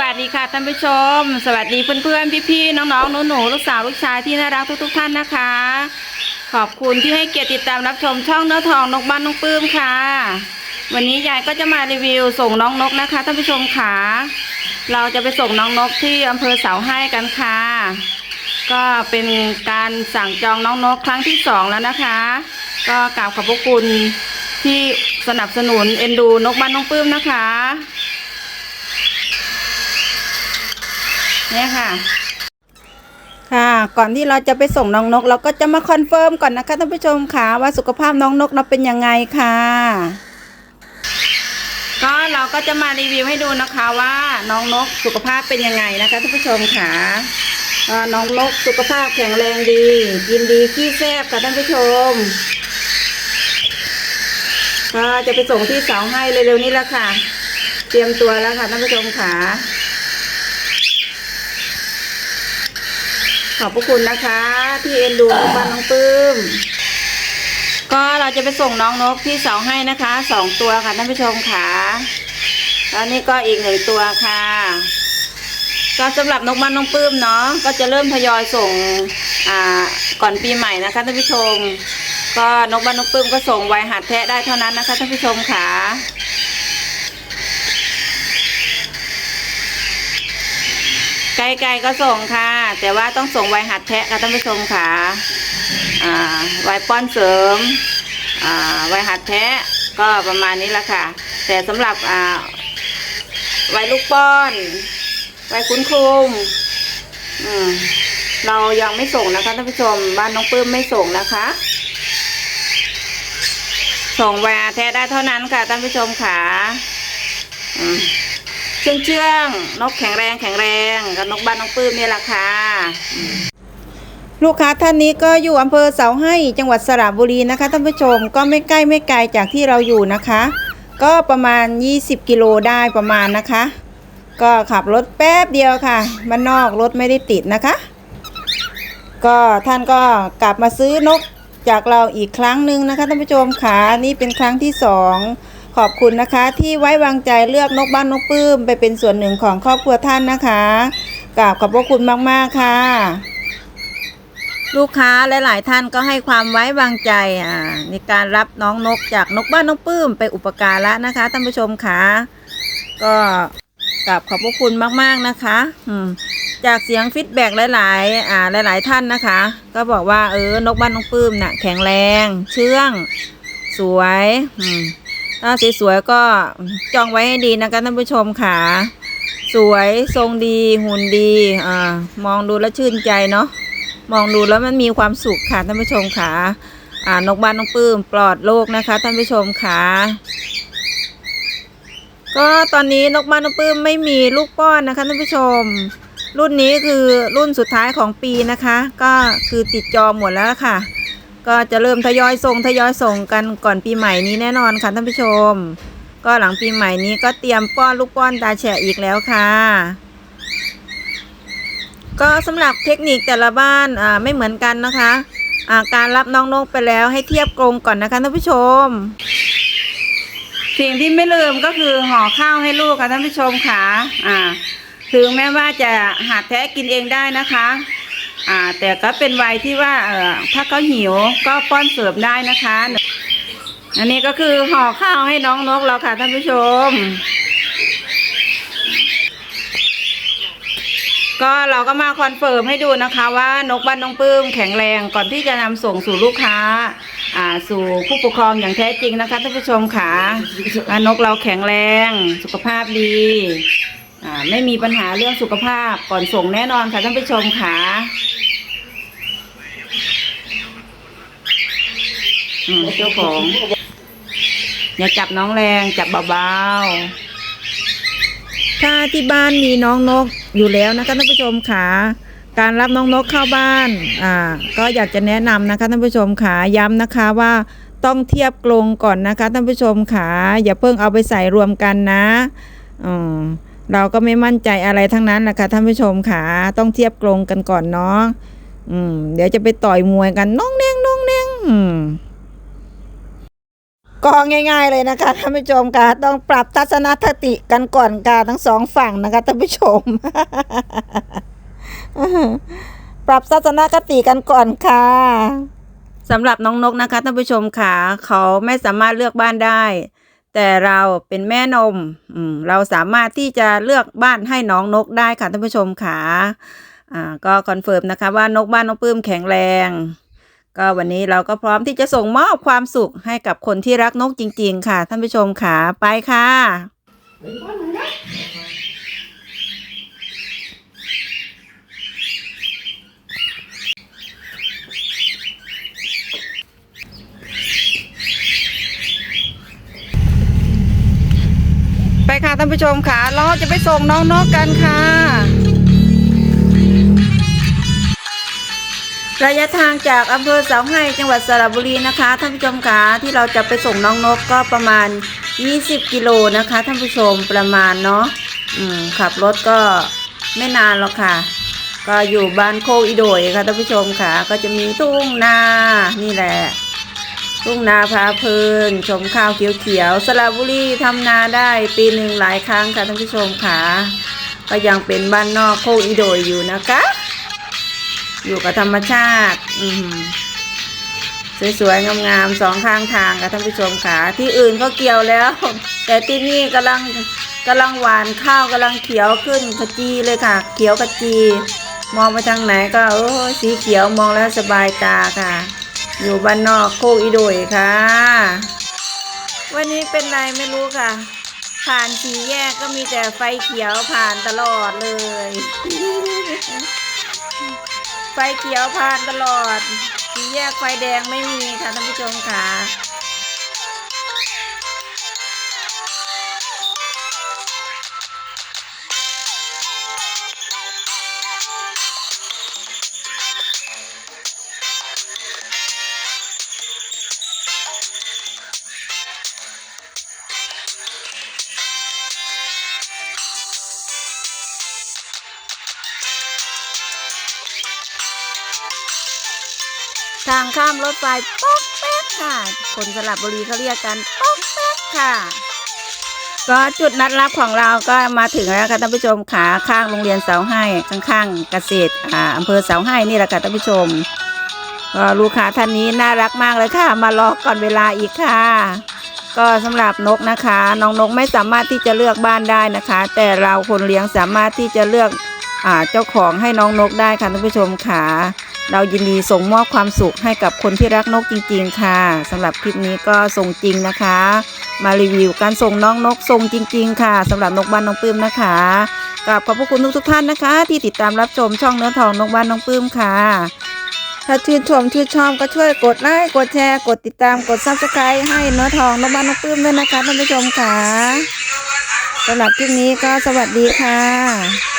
วัสดีค่ะท่านผู้ชม สวัสดีเพื่อนๆ พี่ๆ น้องๆ หนูๆ ลูกสาวลูกชายที่น่ารักทุกๆ ท่านนะคะ ขอบคุณที่ให้เกียรติติดตามรับชมช่องเนื้อทองนกบ้านนกปื้มค่ะ วันนี้ยายก็จะมารีวิวส่งน้องนกนะคะท่านผู้ชมค่ะ เราจะไปส่งน้องนกที่อำเภอเสาให้กันค่ะ ก็เป็นการสั่งจองน้องนกครั้งที่สองแล้วนะคะ ก็กราบขอบพระคุณที่สนับสนุนเอ็นดูนกบ้านนกปื้มนะคะ เนี่ยค่ะ ค่ะก่อนที่เราจะไปส่งน้องนก เราก็จะมาคอนเฟิร์มก่อนนะคะท่านผู้ชมค่ะว่าสุขภาพน้องนกเราเป็นยังไงค่ะ ก็เราก็จะมารีวิวให้ดูนะคะว่าน้องนกสุขภาพเป็นยังไงนะคะท่านผู้ชมค่ะเอ่อน้องนกสุขภาพแข็งแรงดีกินดีขี้แซ่บค่ะท่านผู้ชมก็จะไปส่งที่เสาให้เร็วๆนี้แล้วค่ะ เตรียมตัวแล้วค่ะท่านผู้ชมค่ะ ขอบพระคุณนะคะที่เอ็นดูน้องบ้านน้องปื้ม ก็เราจะไปส่งน้องนกที่เสาให้นะคะสองตัวค่ะท่านผู้ชมค่ะแล้วนี่ก็อีกหนึ่งตัวค่ะก็สำหรับนกบ้านน้องปื้มเนาะก็จะเริ่มทยอยส่งอ่าก่อนปีใหม่นะคะท่านผู้ชม ก็นกบ้านนกปื้มก็ส่งไวหัดแทะได้เท่านั้นนะคะท่านผู้ชมค่ะ ไกลๆก็ส่งค่ะ แต่ว่าต้องส่งไวหัดแทะค่ะท่านผู้ชมค่ะอ่าไวป้อนเสริมอ่าไวหัดแทะก็ประมาณนี้ละค่ะ แต่สำหรับอ่าไวลูกป้อน ไวคุ้นคุมอืมเรายังไม่ส่งนะคะท่านผู้ชมบ้านน้องปื้มไม่ส่งนะคะ ส่งไวแทะได้เท่านั้นค่ะท่านผู้ชมค่ะอืม เชื่องเชื่องนกแข็งแรงแข็งแรงกับนกบ้านนกปื้มนี่แหละค่ะลูกค้าท่านนี้ก็อยู่อำเภอเสาให้จังหวัดสระบุรีนะคะท่านผู้ชมก็ไม่ใกล้ไม่ไกลจากที่เราอยู่นะคะ ก็ประมาณ 20 กิโลได้ประมาณนะคะ ก็ขับรถแป๊บเดียวค่ะบ้านนอกรถไม่ได้ติดนะคะ ก็ท่านก็กลับมาซื้อนกจากเราอีกครั้งหนึ่งนะคะท่านผู้ชมค่ะนี่เป็นครั้งที่สอง ขอบคุณนะคะ ที่ไว้วางใจเลือกนกบ้านนกปื้ม ไปเป็นส่วนหนึ่งของครอบครัวท่านนะคะกราบขอบพระคุณมากๆค่ะ ลูกค้าหลาย ๆ ท่านก็ให้ความไว้วางใจอ่าในการรับน้องนกจากนกบ้านนกปื้ม ไปอุปการะนะคะท่านผู้ชมค่ะก็กราบขอบพระคุณมาก ๆ นะคะ อืมจากเสียงฟีดแบ็กหลาย ๆ อ่า หลาย ๆ ท่านนะคะ ก็บอกว่าเออนกบ้านนกปื้มน่ะแข็งแรง เชื่อง สวย อืม ถ้าสวยๆก็จองไว้ให้ดีนะคะท่านผู้ชมค่ะ สวยทรงดีหุ่นดีอ่ามองดูแล้วชื่นใจเนาะมองดูแล้วมันมีความสุขค่ะท่านผู้ชมค่ะอ่านกบ้านนกปื้มปลอดโรคนะคะท่านผู้ชมค่ะก็ตอนนี้นกบ้านนกปื้มไม่มีลูกป้อนนะคะท่านผู้ชม รุ่นนี้คือรุ่นสุดท้ายของปีนะคะ ก็คือติดจอหมดแล้วล่ะค่ะ ก็จะเริ่มทยอยส่งทยอยส่งกันก่อนปีใหม่นี้แน่นอนค่ะท่านผู้ชม ก็หลังปีใหม่นี้ก็เตรียมป้อนลูกป้อนตาแฉะอีกแล้วค่ะ ก็สำหรับเทคนิคแต่ละบ้านอ่าไม่เหมือนกันนะคะอ่าการรับน้องนกไปแล้วให้เทียบกรงก่อนนะคะท่านผู้ชม สิ่งที่ไม่ลืมก็คือห่อข้าวให้ลูกค่ะท่านผู้ชมค่ะอ่าถึงแม้ว่าจะหัดแท้กินเองได้นะคะ อ่า แต่ก็เป็นวัยที่ว่าเออถ้าเขาหิวก็ป้อนเสิร์ฟได้นะคะ อันนี้ก็คือห่อข้าวให้น้องนกเราค่ะท่านผู้ชม ก็เราก็มาคอนเฟิร์มให้ดูนะคะ ว่านกบ้านน้องปื้มแข็งแรงก่อนที่จะนำส่งสู่ลูกค้าอ่าสู่ผู้ปกครองอย่างแท้จริงนะคะท่านผู้ชมค่ะนกเราแข็งแรง สุขภาพดีอ่าไม่มีปัญหาเรื่องสุขภาพก่อนส่งแน่นอนค่ะท่านผู้ชมค่ะ อืมเจ้าของอย่าจับน้องแรงจับเบาๆถ้าที่บ้านมีน้องนกอยู่แล้วนะคะท่านผู้ชมค่ะการรับน้องนกเข้าบ้านอ่าก็อยากจะแนะนำนะคะท่านผู้ชมค่ะย้ำนะคะว่าต้องเทียบกรงก่อนนะคะท่านผู้ชมค่ะอย่าเพิ่งเอาไปใส่รวมกันนะอืมเราก็ไม่มั่นใจอะไรทั้งนั้นแหละค่ะท่านผู้ชมค่ะต้องเทียบกรงกันก่อนเนาะอืมเดี๋ยวจะไปต่อยมวยกันน้องแนงน้องแนงอืม ก็ง่าย ๆเลยนะคะท่านผู้ชมค่ะต้องปรับทัศนคติกันก่อนค่ะทั้งสองฝั่งนะคะท่านผู้ชม ปรับทัศนคติกันก่อนค่ะสำหรับน้องนกนะคะท่านผู้ชมค่ะเขาไม่สามารถเลือกบ้านได้ แต่เราเป็นแม่นมเราสามารถที่จะเลือกบ้านให้น้องนกได้ค่ะท่านผู้ชมค่ะก็คอนเฟิร์มนะคะว่านกบ้านน้องปลื้มแข็งแรง ก็วันนี้เราก็พร้อมที่จะส่งมอบความสุขให้กับคนที่รักนกจริง ๆ ค่ะ ท่านผู้ชมค่ะไปค่ะไปค่ะท่านผู้ชมค่ะ เราจะไปส่งน้องนกกันค่ะ ระยะทางจากอำเภอเสาให้จังหวัดสระบุรีนะคะท่านผู้ชมคะที่เราจะไปส่งน้องนกก็ประมาณ 20 กิโลนะคะท่านผู้ชมประมาณเนาะอืมขับรถก็ไม่นานหรอกค่ะ ก็อยู่บ้านโคกอีโดยค่ะท่านผู้ชมค่ะ ก็จะมีทุ่งนานี่แหละ ทุ่งนาพาเพลินชมข้าวเขียวๆสระบุรีทำนาได้ปีหนึ่งหลายครั้งค่ะท่านผู้ชมค่ะ ก็ยังเป็นบ้านนอกโคกอีโดยอยู่นะคะ อยู่กับธรรมชาติ อืสวยๆ งามๆสองข้างทางค่ะท่านผู้ชมค่ะที่อื่นก็เกี่ยวแล้ว แต่ที่นี่กำลังกำลังหวานข้าวกำลังเขียวขึ้นขจีเลยค่ะ เขียวขจี มองไปทางไหนก็โอ้สีเขียวมองแล้วสบายตาค่ะ อยู่บ้านนอกโคกอีโดยค่ะ วันนี้เป็นไรไม่รู้ค่ะ ผ่านสีแยกก็มีแต่ไฟเขียวผ่านตลอดเลย ไฟเขียวผ่านตลอดสี่แยกไฟแดงไม่มีค่ะท่านผู้ชมค่ะ ทางข้ามรถไฟป๊อกแป๊กค่ะ คนสลับบุรีเขาเรียกกันป๊อกแป๊กค่ะ ก็จุดนัดรับของเราก็มาถึงแล้วค่ะท่านผู้ชมขาข้างโรงเรียนเสาให้ข้างๆเกษตรอ่าอำเภอเสาให้นี่แหละค่ะท่านผู้ชมก็ลูกค้าท่านนี้น่ารักมากเลยค่ะ มารอก่อนเวลาอีกค่ะ ก็สำหรับนกนะคะ น้องนกไม่สามารถที่จะเลือกบ้านได้นะคะ แต่เราคนเลี้ยงสามารถที่จะเลือกอ่าเจ้าของให้น้องนกได้ค่ะท่านผู้ชมค่ะ เรายินดีส่งมอบความสุขให้กับคนที่รักนกจริง ๆ ค่ะสำหรับคลิปนี้ก็ส่งจริงนะคะ มารีวิวการส่งน้องนกส่งจริง ๆ ค่ะสำหรับนกบ้านน้องปื้มนะคะกับขอบพระคุณทุกท่านนะคะ ที่ติดตามรับชมช่องเนื้อทองนกบ้านน้องปื้มค่ะ ถ้าชื่นชมชื่นชอบก็ช่วยกดไลค์กดแชร์กดติดตามกดซับสไครต์ให้เนื้อทองนกบ้านน้องปื้มด้วยนะคะท่านผู้ชมค่ะสำหรับคลิปนี้ก็สวัสดีค่ะ